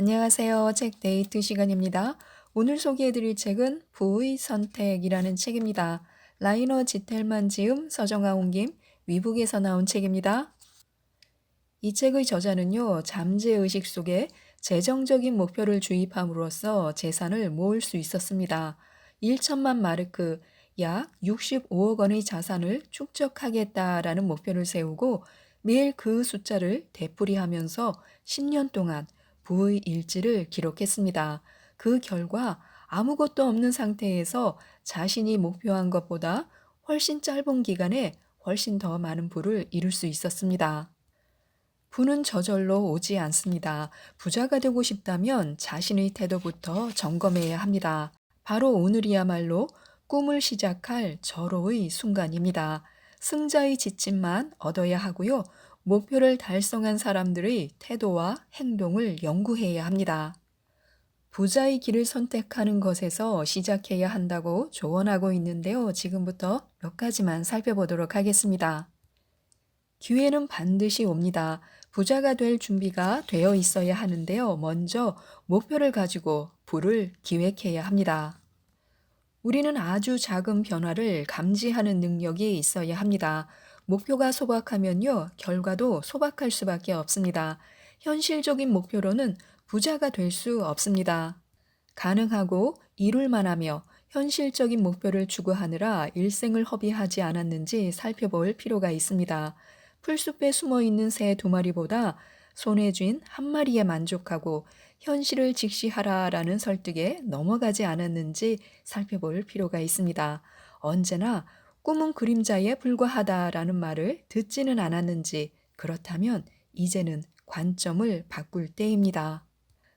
안녕하세요. 책 데이트 시간입니다. 오늘 소개해드릴 책은 부의 선택이라는 책입니다. 라이너 지텔만 지음, 서정아 옮김, 위북에서 나온 책입니다. 이 책의 저자는요, 잠재의식 속에 재정적인 목표를 주입함으로써 재산을 모을 수 있었습니다. 1천만 마르크, 약 65억 원의 자산을 축적하겠다라는 목표를 세우고 매일 그 숫자를 되풀이하면서 10년 동안 부의 일지를 기록했습니다. 그 결과 아무것도 없는 상태에서 자신이 목표한 것보다 훨씬 짧은 기간에 훨씬 더 많은 부를 이룰 수 있었습니다. 부는 저절로 오지 않습니다. 부자가 되고 싶다면 자신의 태도부터 점검해야 합니다. 바로 오늘이야말로 꿈을 시작할 절호의 순간입니다. 승자의 지침만 얻어야 하고요. 목표를 달성한 사람들의 태도와 행동을 연구해야 합니다. 부자의 길을 선택하는 것에서 시작해야 한다고 조언하고 있는데요. 지금부터 몇 가지만 살펴보도록 하겠습니다. 기회는 반드시 옵니다. 부자가 될 준비가 되어 있어야 하는데요. 먼저 목표를 가지고 부를 기획해야 합니다. 우리는 아주 작은 변화를 감지하는 능력이 있어야 합니다. 목표가 소박하면요, 결과도 소박할 수밖에 없습니다. 현실적인 목표로는 부자가 될 수 없습니다. 가능하고 이룰 만하며 현실적인 목표를 추구하느라 일생을 허비하지 않았는지 살펴볼 필요가 있습니다. 풀숲에 숨어 있는 새 두 마리보다 손에 쥔 한 마리에 만족하고 현실을 직시하라라는 설득에 넘어가지 않았는지 살펴볼 필요가 있습니다. 언제나 꿈은 그림자에 불과하다라는 말을 듣지는 않았는지 그렇다면 이제는 관점을 바꿀 때입니다.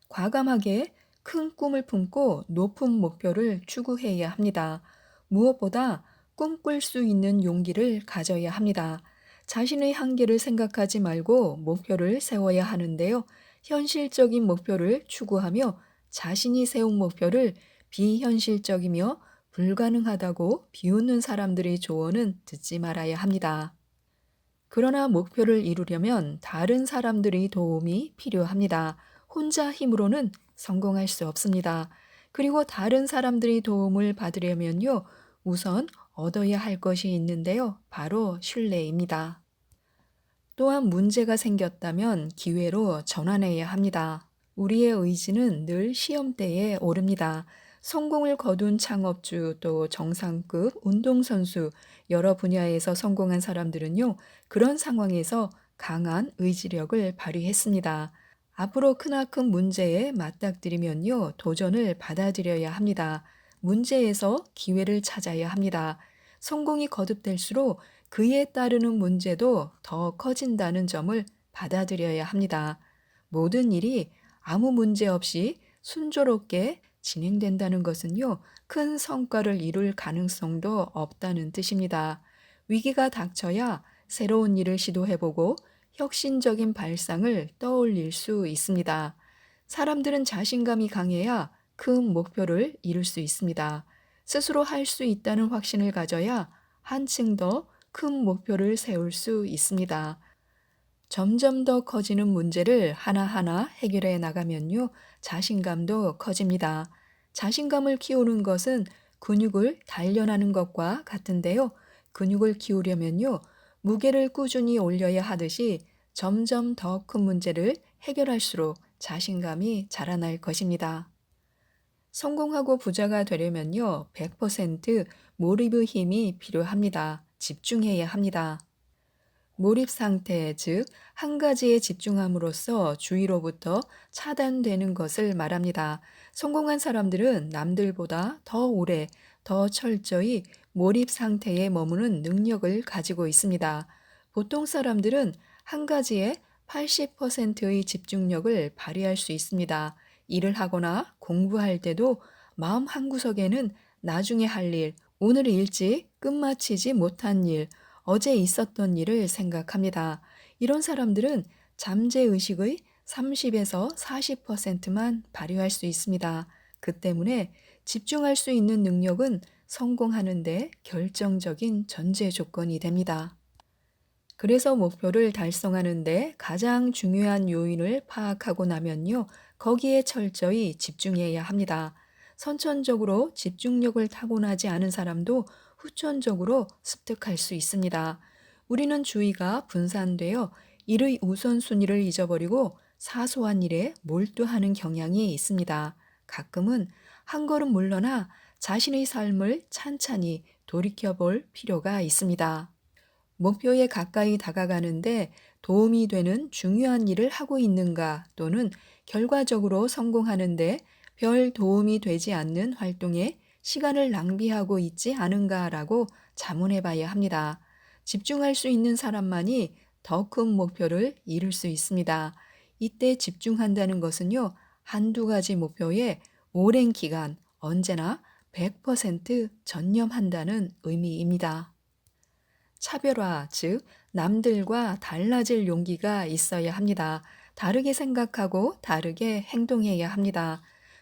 과감하게 큰 꿈을 품고 높은 목표를 추구해야 합니다. 무엇보다 꿈꿀 수 있는 용기를 가져야 합니다. 자신의 한계를 생각하지 말고 목표를 세워야 하는데요. 현실적인 목표를 추구하며 자신이 세운 목표를 비현실적이며 불가능하다고 비웃는 사람들의 조언은 듣지 말아야 합니다. 그러나 목표를 이루려면 다른 사람들의 도움이 필요합니다. 혼자 힘으로는 성공할 수 없습니다. 그리고 다른 사람들의 도움을 받으려면요, 우선 얻어야 할 것이 있는데요. 바로 신뢰입니다. 또한 문제가 생겼다면 기회로 전환해야 합니다. 우리의 의지는 늘 시험대에 오릅니다. 성공을 거둔 창업주 또 정상급 운동선수 여러 분야에서 성공한 사람들은요, 그런 상황에서 강한 의지력을 발휘했습니다. 앞으로 크나큰 문제에 맞닥뜨리면요, 도전을 받아들여야 합니다. 문제에서 기회를 찾아야 합니다. 성공이 거듭될수록 그에 따르는 문제도 더 커진다는 점을 받아들여야 합니다. 모든 일이 아무 문제 없이 순조롭게 진행된다는 것은요, 큰 성과를 이룰 가능성도 없다는 뜻입니다. 위기가 닥쳐야 새로운 일을 시도해보고 혁신적인 발상을 떠올릴 수 있습니다. 사람들은 자신감이 강해야 큰 목표를 이룰 수 있습니다. 스스로 할 수 있다는 확신을 가져야 한층 더 큰 목표를 세울 수 있습니다. 점점 더 커지는 문제를 하나하나 해결해 나가면요, 자신감도 커집니다. 자신감을 키우는 것은 근육을 단련하는 것과 같은데요. 근육을 키우려면요, 무게를 꾸준히 올려야 하듯이 점점 더 큰 문제를 해결할수록 자신감이 자라날 것입니다. 성공하고 부자가 되려면요, 100% 몰입의 힘이 필요합니다. 집중해야 합니다. 몰입 상태, 즉, 한 가지에 집중함으로써 주위로부터 차단되는 것을 말합니다. 성공한 사람들은 남들보다 더 오래, 더 철저히 몰입 상태에 머무는 능력을 가지고 있습니다. 보통 사람들은 한 가지에 80%의 집중력을 발휘할 수 있습니다. 일을 하거나 공부할 때도 마음 한구석에는 나중에 할 일, 오늘 일찍 끝마치지 못한 일, 어제 있었던 일을 생각합니다. 이런 사람들은 잠재의식의 30에서 40%만 발휘할 수 있습니다. 그 때문에 집중할 수 있는 능력은 성공하는데 결정적인 전제 조건이 됩니다. 그래서 목표를 달성하는데 가장 중요한 요인을 파악하고 나면요. 거기에 철저히 집중해야 합니다. 선천적으로 집중력을 타고나지 않은 사람도 후천적으로 습득할 수 있습니다. 우리는 주의가 분산되어 일의 우선순위를 잊어버리고 사소한 일에 몰두하는 경향이 있습니다. 가끔은 한 걸음 물러나 자신의 삶을 찬찬히 돌이켜볼 필요가 있습니다. 목표에 가까이 다가가는데 도움이 되는 중요한 일을 하고 있는가 또는 결과적으로 성공하는데 별 도움이 되지 않는 활동에 시간을 낭비하고 있지 않은가라고 자문해 봐야 합니다. 집중할 수 있는 사람만이 더 큰 목표를 이룰 수 있습니다. 이때 집중한다는 것은요, 한두 가지 목표에 오랜 기간 언제나 100% 전념한다는 의미입니다. 차별화, 즉, 남들과 달라질 용기가 있어야 합니다. 다르게 생각하고 다르게 행동해야 합니다.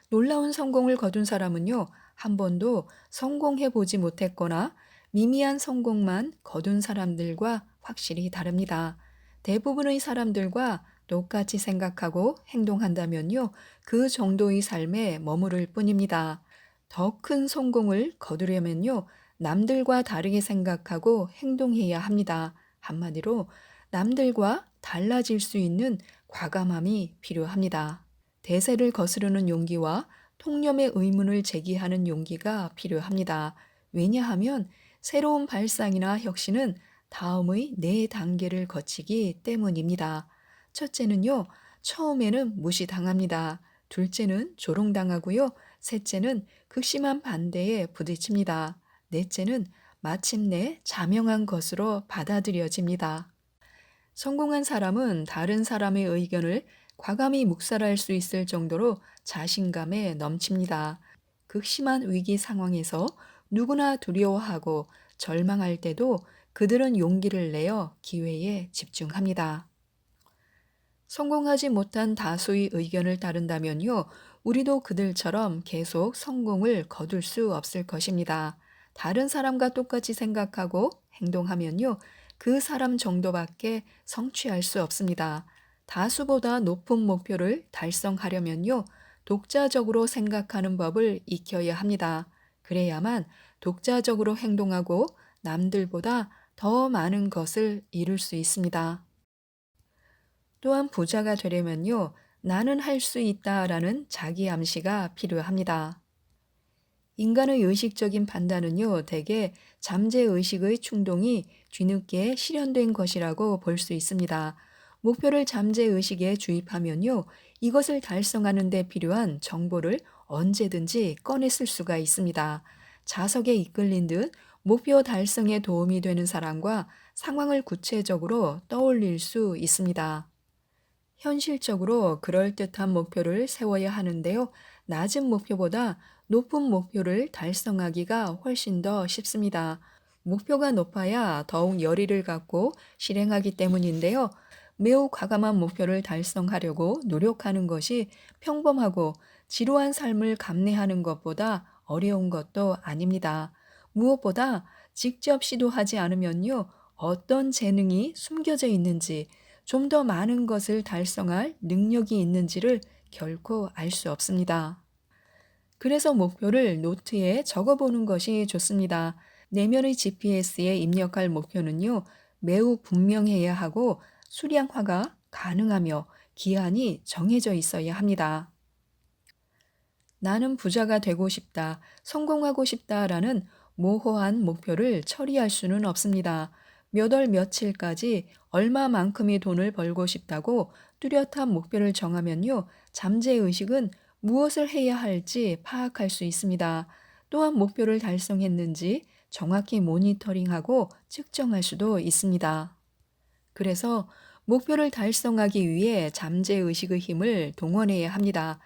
놀라운 성공을 거둔 사람은요, 한 번도 성공해 보지 못했거나 미미한 성공만 거둔 사람들과 확실히 다릅니다. 대부분의 사람들과 똑같이 생각하고 행동한다면요, 그 정도의 삶에 머무를 뿐입니다. 더 큰 성공을 거두려면요, 남들과 다르게 생각하고 행동해야 합니다. 한마디로 남들과 달라질 수 있는 과감함이 필요합니다. 대세를 거스르는 용기와 통념의 의문을 제기하는 용기가 필요합니다. 왜냐하면 새로운 발상이나 혁신은 다음의 네 단계를 거치기 때문입니다. 첫째는요, 처음에는 무시당합니다. 둘째는 조롱당하고요. 셋째는 극심한 반대에 부딪힙니다. 넷째는 마침내 자명한 것으로 받아들여집니다. 성공한 사람은 다른 사람의 의견을 과감히 묵살할 수 있을 정도로 자신감에 넘칩니다. 극심한 위기 상황에서 누구나 두려워하고 절망할 때도 그들은 용기를 내어 기회에 집중합니다. 성공하지 못한 다수의 의견을 따른다면요, 우리도 그들처럼 계속 성공을 거둘 수 없을 것입니다. 다른 사람과 똑같이 생각하고 행동하면요, 그 사람 정도밖에 성취할 수 없습니다. 다수보다 높은 목표를 달성하려면요, 독자적으로 생각하는 법을 익혀야 합니다. 그래야만 독자적으로 행동하고 남들보다 더 많은 것을 이룰 수 있습니다. 또한 부자가 되려면요, 나는 할 수 있다 라는 자기 암시가 필요합니다. 인간의 의식적인 판단은요, 대개 잠재의식의 충동이 뒤늦게 실현된 것이라고 볼 수 있습니다. 목표를 잠재의식에 주입하면요, 이것을 달성하는 데 필요한 정보를 언제든지 꺼냈을 수가 있습니다. 자석에 이끌린 듯 목표 달성에 도움이 되는 사람과 상황을 구체적으로 떠올릴 수 있습니다. 현실적으로 그럴듯한 목표를 세워야 하는데요. 낮은 목표보다 높은 목표를 달성하기가 훨씬 더 쉽습니다. 목표가 높아야 더욱 열의를 갖고 실행하기 때문인데요. 매우 과감한 목표를 달성하려고 노력하는 것이 평범하고 지루한 삶을 감내하는 것보다 어려운 것도 아닙니다. 무엇보다 직접 시도하지 않으면요. 어떤 재능이 숨겨져 있는지, 좀 더 많은 것을 달성할 능력이 있는지를 결코 알 수 없습니다. 그래서 목표를 노트에 적어보는 것이 좋습니다. 내면의 GPS에 입력할 목표는요, 매우 분명해야 하고 수량화가 가능하며 기한이 정해져 있어야 합니다. 나는 부자가 되고 싶다, 성공하고 싶다라는 모호한 목표를 처리할 수는 없습니다. 몇 월 며칠까지 얼마만큼의 돈을 벌고 싶다고 뚜렷한 목표를 정하면요. 잠재의식은 무엇을 해야 할지 파악할 수 있습니다. 또한 목표를 달성했는지 정확히 모니터링하고 측정할 수도 있습니다. 그래서 목표를 달성하기 위해 잠재의식의 힘을 동원해야 합니다.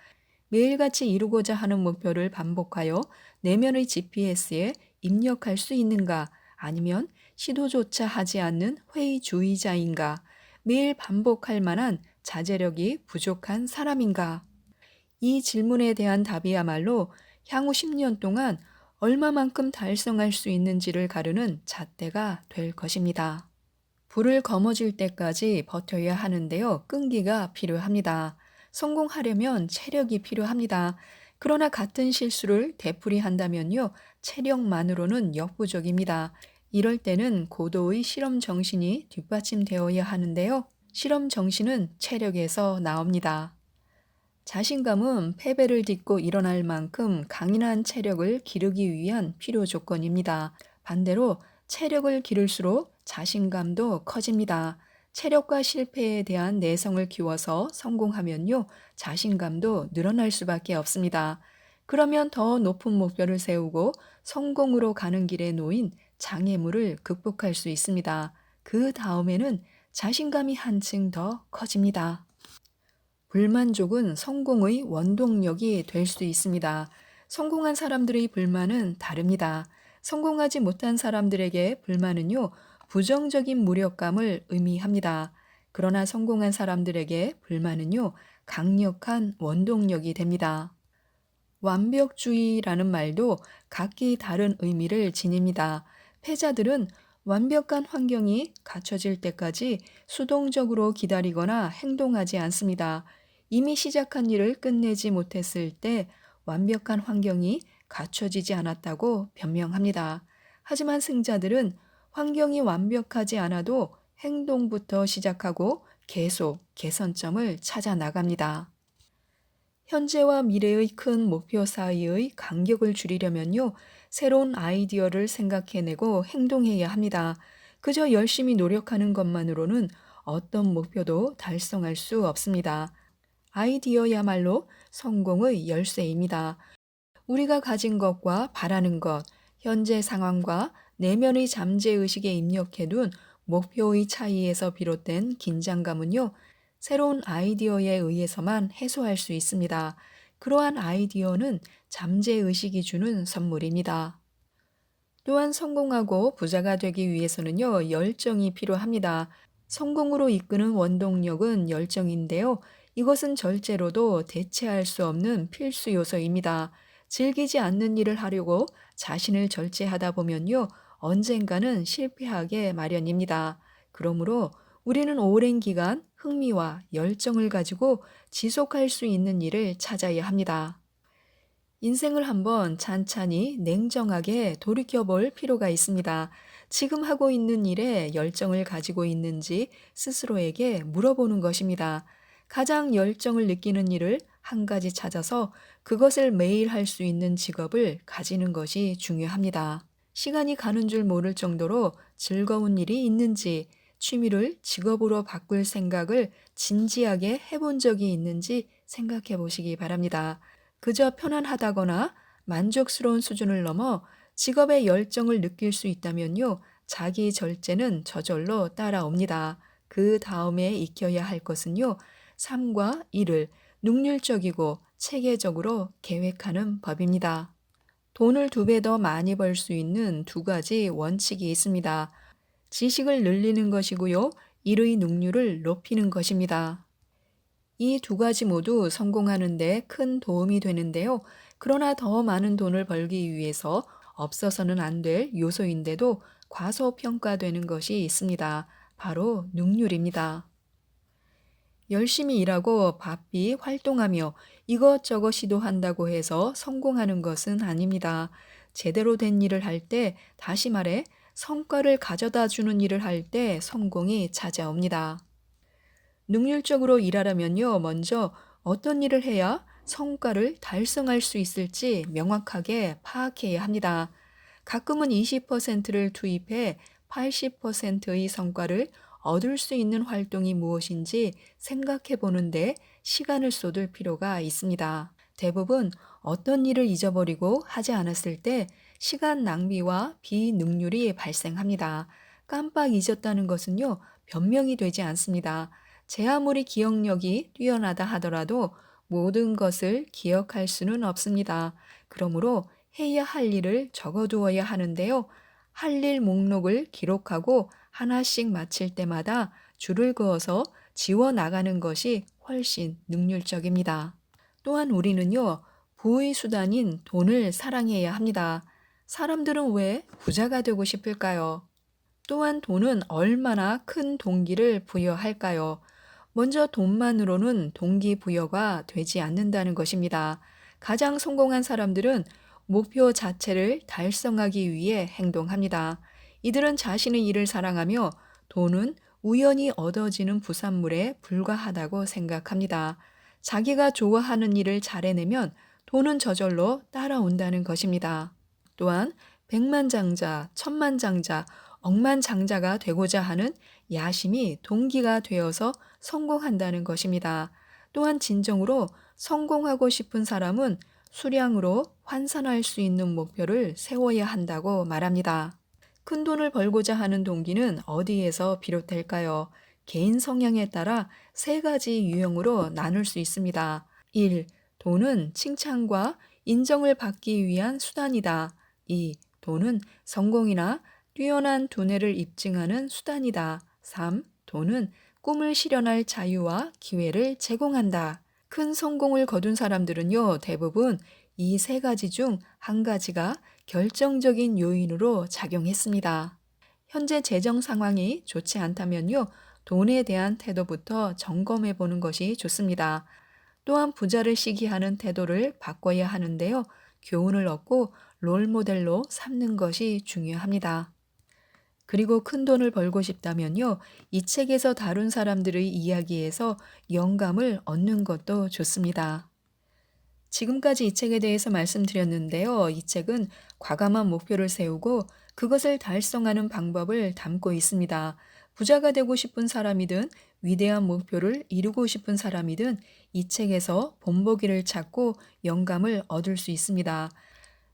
매일같이 이루고자 하는 목표를 반복하여 내면의 GPS에 입력할 수 있는가 아니면 시도조차 하지 않는 회의주의자인가 매일 반복할 만한 자제력이 부족한 사람인가 이 질문에 대한 답이야말로 향후 10년 동안 얼마만큼 달성할 수 있는지를 가르는 잣대가 될 것입니다. 불을 거머쥘 때까지 버텨야 하는데요. 끈기가 필요합니다. 성공하려면 체력이 필요합니다. 그러나 같은 실수를 되풀이한다면요. 체력만으로는 역부족입니다. 이럴 때는 고도의 실험 정신이 뒷받침되어야 하는데요. 실험 정신은 체력에서 나옵니다. 자신감은 패배를 딛고 일어날 만큼 강인한 체력을 기르기 위한 필요 조건입니다. 반대로 체력을 기를수록 자신감도 커집니다. 체력과 실패에 대한 내성을 키워서 성공하면요, 자신감도 늘어날 수밖에 없습니다. 그러면 더 높은 목표를 세우고 성공으로 가는 길에 놓인 장애물을 극복할 수 있습니다. 그 다음에는 자신감이 한층 더 커집니다. 불만족은 성공의 원동력이 될 수 있습니다. 성공한 사람들의 불만은 다릅니다. 성공하지 못한 사람들에게 불만은요, 부정적인 무력감을 의미합니다. 그러나 성공한 사람들에게 불만은요, 강력한 원동력이 됩니다. 완벽주의라는 말도 각기 다른 의미를 지닙니다. 패자들은 완벽한 환경이 갖춰질 때까지 수동적으로 기다리거나 행동하지 않습니다. 이미 시작한 일을 끝내지 못했을 때 완벽한 환경이 갖춰지지 않았다고 변명합니다. 하지만 승자들은 환경이 완벽하지 않아도 행동부터 시작하고 계속 개선점을 찾아 나갑니다. 현재와 미래의 큰 목표 사이의 간격을 줄이려면요, 새로운 아이디어를 생각해내고 행동해야 합니다. 그저 열심히 노력하는 것만으로는 어떤 목표도 달성할 수 없습니다. 아이디어야말로 성공의 열쇠입니다. 우리가 가진 것과 바라는 것, 현재 상황과 내면의 잠재의식에 입력해둔 목표의 차이에서 비롯된 긴장감은요, 새로운 아이디어에 의해서만 해소할 수 있습니다. 그러한 아이디어는 잠재의식이 주는 선물입니다. 또한 성공하고 부자가 되기 위해서는요, 열정이 필요합니다. 성공으로 이끄는 원동력은 열정인데요. 이것은 절제로도 대체할 수 없는 필수 요소입니다. 즐기지 않는 일을 하려고 자신을 절제하다 보면요, 언젠가는 실패하게 마련입니다. 그러므로 우리는 오랜 기간 흥미와 열정을 가지고 지속할 수 있는 일을 찾아야 합니다. 인생을 한번 찬찬히 냉정하게 돌이켜 볼 필요가 있습니다. 지금 하고 있는 일에 열정을 가지고 있는지 스스로에게 물어보는 것입니다. 가장 열정을 느끼는 일을 한 가지 찾아서 그것을 매일 할 수 있는 직업을 가지는 것이 중요합니다. 시간이 가는 줄 모를 정도로 즐거운 일이 있는지, 취미를 직업으로 바꿀 생각을 진지하게 해본 적이 있는지 생각해 보시기 바랍니다. 그저 편안하다거나 만족스러운 수준을 넘어 직업의 열정을 느낄 수 있다면요. 자기 절제는 저절로 따라옵니다. 그 다음에 익혀야 할 것은요. 삶과 일을 능률적이고 체계적으로 계획하는 법입니다. 돈을 두 배 더 많이 벌 수 있는 두 가지 원칙이 있습니다. 지식을 늘리는 것이고요. 일의 능률을 높이는 것입니다. 이 두 가지 모두 성공하는 데 큰 도움이 되는데요. 그러나 더 많은 돈을 벌기 위해서 없어서는 안 될 요소인데도 과소평가되는 것이 있습니다. 바로 능률입니다. 열심히 일하고 바삐 활동하며 이것저것 시도한다고 해서 성공하는 것은 아닙니다. 제대로 된 일을 할 때, 다시 말해, 성과를 가져다 주는 일을 할 때 성공이 찾아옵니다. 능률적으로 일하려면요, 먼저 어떤 일을 해야 성과를 달성할 수 있을지 명확하게 파악해야 합니다. 가끔은 20%를 투입해 80%의 성과를 얻을 수 있는 활동이 무엇인지 생각해 보는데 시간을 쏟을 필요가 있습니다. 대부분 어떤 일을 잊어버리고 하지 않았을 때 시간 낭비와 비능률이 발생합니다. 깜빡 잊었다는 것은요, 변명이 되지 않습니다. 제 아무리 기억력이 뛰어나다 하더라도 모든 것을 기억할 수는 없습니다. 그러므로 해야 할 일을 적어두어야 하는데요. 할 일 목록을 기록하고 하나씩 마칠 때마다 줄을 그어서 지워 나가는 것이 훨씬 능률적입니다. 또한 우리는요, 부의 수단인 돈을 사랑해야 합니다. 사람들은 왜 부자가 되고 싶을까요? 또한 돈은 얼마나 큰 동기를 부여할까요? 먼저 돈만으로는 동기부여가 되지 않는다는 것입니다. 가장 성공한 사람들은 목표 자체를 달성하기 위해 행동합니다. 이들은 자신의 일을 사랑하며 돈은 우연히 얻어지는 부산물에 불과하다고 생각합니다. 자기가 좋아하는 일을 잘해내면 돈은 저절로 따라온다는 것입니다. 또한 백만장자, 천만장자, 억만장자가 되고자 하는 야심이 동기가 되어서 성공한다는 것입니다. 또한 진정으로 성공하고 싶은 사람은 수량으로 환산할 수 있는 목표를 세워야 한다고 말합니다. 큰 돈을 벌고자 하는 동기는 어디에서 비롯될까요? 개인 성향에 따라 세 가지 유형으로 나눌 수 있습니다. 1. 돈은 칭찬과 인정을 받기 위한 수단이다. 2. 돈은 성공이나 뛰어난 두뇌를 입증하는 수단이다. 3. 돈은 꿈을 실현할 자유와 기회를 제공한다. 큰 성공을 거둔 사람들은요, 대부분 이 세 가지 중 한 가지가 결정적인 요인으로 작용했습니다. 현재 재정 상황이 좋지 않다면요, 돈에 대한 태도부터 점검해 보는 것이 좋습니다. 또한 부자를 시기하는 태도를 바꿔야 하는데요, 교훈을 얻고 롤 모델로 삼는 것이 중요합니다. 그리고 큰 돈을 벌고 싶다면요, 이 책에서 다룬 사람들의 이야기에서 영감을 얻는 것도 좋습니다. 지금까지 이 책에 대해서 말씀드렸는데요. 이 책은 과감한 목표를 세우고 그것을 달성하는 방법을 담고 있습니다. 부자가 되고 싶은 사람이든 위대한 목표를 이루고 싶은 사람이든 이 책에서 본보기를 찾고 영감을 얻을 수 있습니다.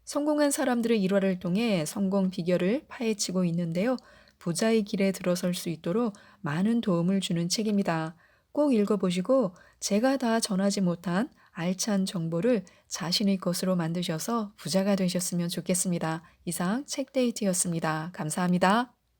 성공한 사람들의 일화를 통해 성공 비결을 파헤치고 있는데요. 부자의 길에 들어설 수 있도록 많은 도움을 주는 책입니다. 꼭 읽어보시고 제가 다 전하지 못한 알찬 정보를 자신의 것으로 만드셔서 부자가 되셨으면 좋겠습니다. 이상 책데이트였습니다. 감사합니다.